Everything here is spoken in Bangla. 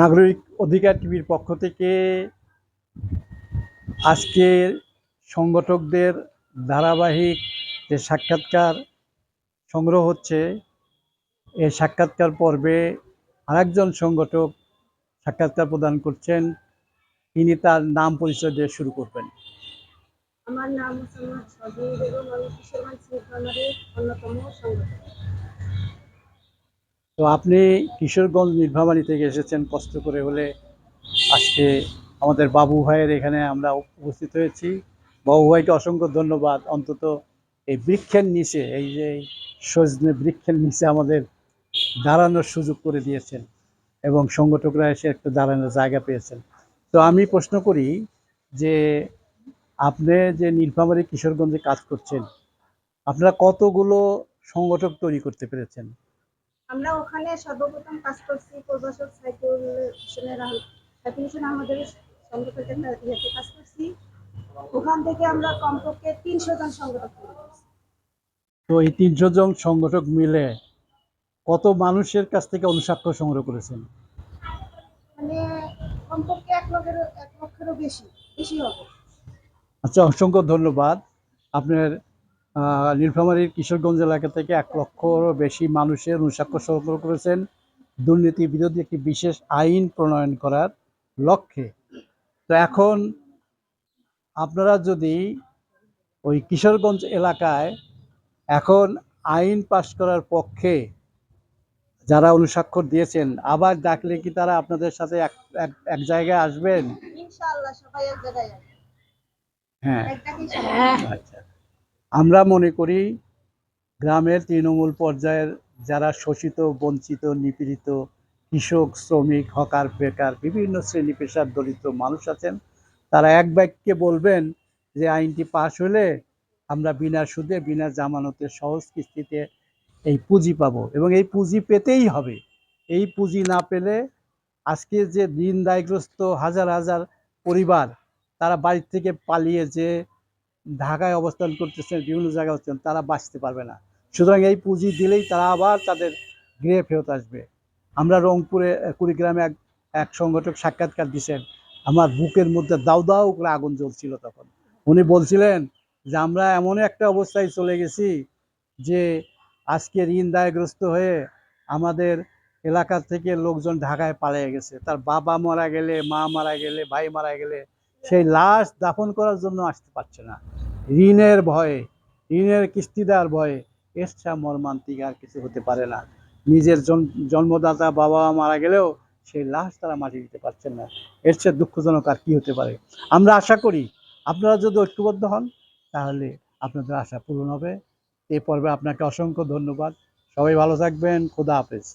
নাগরিক অধিকার টিভির পক্ষ থেকে আজকে সংগঠকদের ধারাবাহিক যে সাক্ষাৎকার সংগ্রহ হচ্ছে, এই সাক্ষাৎকার পর্বে আরেকজন সংগঠক সাক্ষাৎকার প্রদান করছেন। তিনি তার নাম পরিচয় দিয়ে শুরু করবেন। আমার নাম সজনী বেগম আমি কিশোরগঞ্জ অন্যতম সংগঠক। তো আপনি কিশোরগঞ্জ নীলফামারী থেকে এসেছেন, কষ্ট করে হলে আজকে আমাদের বাবু ভাইয়ের এখানে আমরা উপস্থিত হয়েছি। বাবু ভাইকে অসংখ্য ধন্যবাদ। অন্তত এই বৃক্ষের নিচে, এই যে সজনে বৃক্ষের নিচে আমাদের দাঁড়ানোর সুযোগ করে দিয়েছেন এবং সংগঠকরা এসে একটা দাঁড়ানোর জায়গা পেয়েছেন। তো আমি প্রশ্ন করি যে আপনি যে নীলফামারী কিশোরগঞ্জে কাজ করছেন, আপনারা কতগুলো সংগঠক তৈরি করতে পেরেছেন? আমরা ওখানে সর্বপ্রথম কাজ করছি প্রভাষক সাইকুল হোসেনের সাইকুল হোসেন আমাদের সংগঠকের ইয়েতে কাজ করছি। ওখান থেকে আমরা কমপক্ষে তিনশো জন সংগঠক তো এই তিনশো জন সংগঠক মিলে কত মানুষের কাছ থেকে অনুসাক্ষ্য সংগ্রহ করেছেন? মানে কমপক্ষে এক লক্ষের এক লক্ষেরও বেশি বেশি হবে। আচ্ছা অসংখ্য ধন্যবাদ। আপনার নীলফামারীর কিশোরগঞ্জ এলাকা থেকে এক লক্ষরও বেশি মানুষের অনুসাক্ষ্য সংগ্রহ করেছেন। দুর্নীতি বিরোধী একটি বিশেষ আইন প্রণয়ন করার লক্ষ্যে। তো এখন আপনারা যদি ওই কিশোরগঞ্জ এলাকায় এখন আইন পাশ করার পক্ষে যারা অনুস্বাক্ষর দিয়েছেন আবার ডাকলে কি তারা আপনাদের সাথে এক এক- জায়গায় আসবেন? হ্যাঁ। আচ্ছা। আমরা মনে করি গ্রামের তৃণমূল পর্যায়ের যারা শোষিত, বঞ্চিত, নিপীড়িত কৃষক, শ্রমিক, হকার, বেকার, বিভিন্ন শ্রেণি পেশার দরিদ্র মানুষ আছেন, তারা এক বাক্যে বলবেন যে আইনটি পাশ হলে আমরা বিনা সুদে, বিনা জামানতে সহজ কিস্তিতে এই পুঁজি পাবো এবং এই পুঁজি পেতেই হবে। এই পুঁজি না পেলে আজকে যে ঋণ দায়গ্রস্ত হাজার হাজার পরিবার তারা বাড়ির থেকে পালিয়ে যে ঢাকায় অবস্থান করতেছেন, বিভিন্ন জায়গায় হচ্ছেন তারা বাঁচতে পারবে না। সুতরাং এই পুঁজি দিলেই তারা আবার তাদের গৃহে ফেরত আসবে। আমরা রংপুরে কুড়িগ্রামে এক এক সংগঠক সাক্ষাৎকার দিয়েছেন আমার বুকের মধ্যে দাউ দাউ করে আগুন জ্বলছিল তখন। উনি বলছিলেন যে, আমরা এমন একটা অবস্থায় চলে গেছি যে, আজকে ঋণ দায়গ্রস্ত হয়ে আমাদের এলাকা থেকে লোকজন ঢাকায় পালিয়ে গেছে। তার বাবা মারা গেলে, মা মারা গেলে, ভাই মারা গেলে সেই লাশ দাফন করার জন্য আসতে পারছে না। ঋণের ভয়ে, ঋণের কিস্তি দেওয়ার ভয়ে চেয়ে মর্মান্তিক আর কিছু হতে পারে না। নিজের জন্মদাতা বাবা মারা গেলেও সেই লাশ তারা মাটি দিতে পারছেন না। এর চেয়ে দুঃখজনক আর কি হতে পারে? আমরা আশা করি আপনারা যদি ঐক্যবদ্ধ হন, তাহলে আপনাদের আশা পূরণ হবে। এই পর্বে আপনাকে অসংখ্য ধন্যবাদ। সবাই ভালো থাকবেন। খোদা হাফেজ।